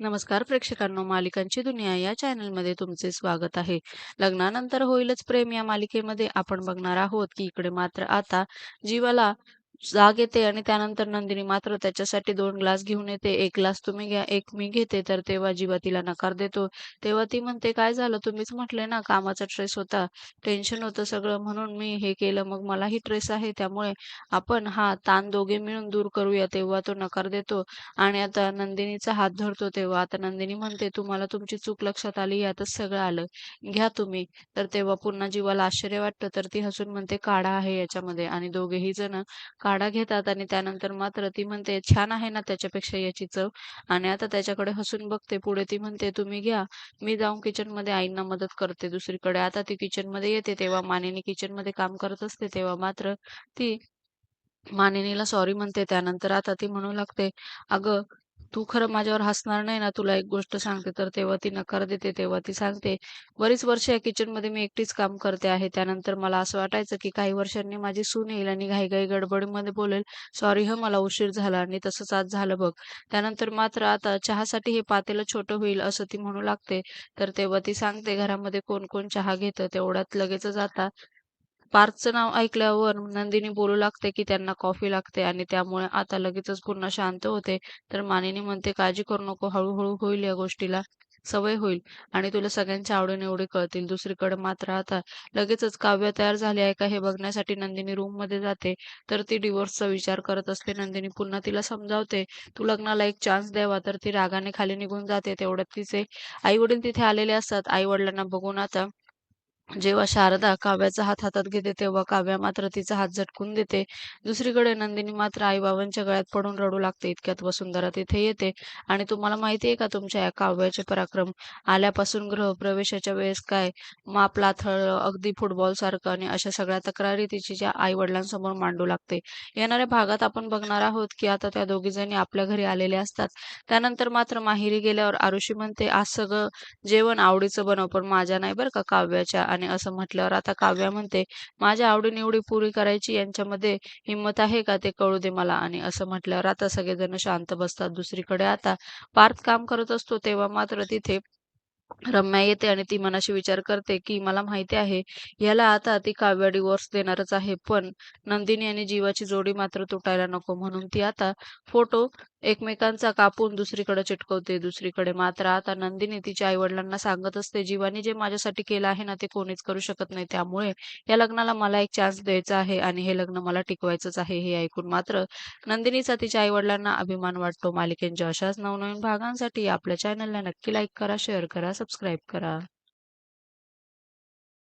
नमस्कार प्रेक्षकांनो मालिकांची दुनिया या चॅनलमध्ये तुमचे स्वागत आहे. लग्नानंतर होईलच प्रेम या मालिकेमध्ये आपण बघणार आहोत की इकडे मात्र आता जीवाला जाग येते आणि त्यानंतर नंदिनी मात्र त्याच्यासाठी दोन ग्लास घेऊन येते. एक ग्लास तुम्ही घ्या एक मी घेते. तर तेव्हा जीवा तिला नकार देतो. तेव्हा ती म्हणते काय झालं? तुम्हीच म्हटले ना कामाचा ट्रेस होता. टेन्शन होतं सगळं. म्हणून मी हे केलं. मग मलाही ट्रेस आहे. त्यामुळे आपण हा ताण दोघे मिळून दूर करूया. तेव्हा तो नकार देतो. आणि आता नंदिनीचा हात धरतो तेव्हा. आता नंदिनी म्हणते तुम्हाला तुमची चूक लक्षात आली? यातच सगळं आलं. घ्या तुम्ही. तर तेव्हा पुन्हा जीवाला आश्चर्य वाटतं. तर ती हसून म्हणते काढा आहे याच्यामध्ये. आणि दोघेही जण काढा घेतात आणि त्यानंतर मात्र ती म्हणते छान आहे ना त्याच्यापेक्षा याची चव. आणि आता त्याच्याकडे हसून बघते पुढे ती म्हणते तुम्ही घ्या मी जाऊन किचनमध्ये आईंना मदत करते दुसरीकडे. आता ती किचनमध्ये येते तेव्हा मानिनी किचनमध्ये काम करत असते तेव्हा मात्र ती मानिनीला सॉरी म्हणते त्यानंतर आता ती म्हणू लागते अगं तू खरं माझ्यावर हसणार नाही ना तुला एक गोष्ट सांगते तर तेव्हा ती नकार देते तेव्हा ती सांगते. बरीच वर्ष या किचनमध्ये मी एकटीच काम करते आहे. त्यानंतर मला असं वाटायचं की काही वर्षांनी माझी सून येईल आणि घाईघाई गडबडीमध्ये बोलेल सॉरी ह मला उशीर झाला आणि तसंच आज झालं बघ. त्यानंतर मात्र आता चहासाठी हे पातेलं छोटं होईल असं ती म्हणू लागते. तर तेव्हा ती सांगते घरामध्ये कोण कोण चहा घेतं? तेवढ्यात लगेचच आता पार्थचं नाव ऐकल्यावर नंदिनी बोलू लागते की त्यांना कॉफी लागते आणि त्यामुळे आता लगेचच पुन्हा शांत होते. तर मानिनी म्हणते काळजी करू नको हळूहळू होईल या गोष्टीला. सवय होईल आणि तुला सगळ्यांच्या आवडीनिवडी कळतील. दुसरीकडे मात्र आता लगेचच काव्य तयार झाले आहे का हे बघण्यासाठी नंदिनी रूममध्ये जाते. तर ती डिवोर्सचा विचार करत असते. नंदिनी पुन्हा तिला समजावते तू लग्नाला एक चान्स द्यावा. तर ती रागाने खाली निघून जाते. तेवढ्यात तिचे आई वडील तिथे आलेले असतात. आई वडिलांना बघून आता जेव्हा शारदा काव्याचा हात हातात घेते तेव्हा काव्या मात्र तिचा हात झटकून देते. दुसरीकडे नंदिनी मात्र आईबाबांच्या गळ्यात पडून रडू लागते इतक्यात वसुंधरा तिथे येते. आणि तुम्हाला माहिती आहे का तुमच्या या काव्याचे पराक्रम? आल्यापासून ग्रह प्रवेशाच्या वेळेस काय? माप लाथळ अगदी फुटबॉल सारखं आणि अशा सगळ्या तक्रारी तिच्या आई वडिलांसमोर मांडू लागते. येणाऱ्या भागात आपण बघणार आहोत की आता त्या दोघी जणी आपल्या घरी आलेल्या असतात. त्यानंतर मात्र माहेरी गेल्यावर आरुषी म्हणते आज सगळं जेवण आवडीचं बनव पण माझ्या नाही बरं का काव्याच्या आणि असं म्हटल्यावर आता काव्या म्हणते माझ्या आवडीनिवडी पुरी करायची यांच्यामध्ये हिंमत आहे का ते कळू दे मला. आणि असं म्हटल्यावर आता सगळेजण शांत बसतात. दुसरीकडे आता पार्थ काम करत असतो तेव्हा मात्र तिथे रम्या येते आणि ती मनाशी विचार करते की मला माहिती आहे याला आता ती काव्या डिवोर्स देणारच आहे पण नंदिनी आणि जीवाची जोडी मात्र तुटायला नको. म्हणून ती आता फोटो एकमेकांचा कापून दुसरीकडे चिटकवते दुसरीकडे मात्र आता नंदिनी तिच्या आई वडिलांना सांगत असते जीवानी जे माझ्यासाठी केलं आहे ना ते कोणीच करू शकत नाही. त्यामुळे या लग्नाला मला एक चान्स द्यायचा आहे आणि हे लग्न मला टिकवायचंच आहे हे ऐकून मात्र नंदिनीचा तिच्या आई वडिलांना अभिमान वाटतो. मालिकेंच्या अशाच नवनवीन भागांसाठी आपल्या चॅनलला नक्की लाईक करा शेअर करा सबस्क्राईब करा.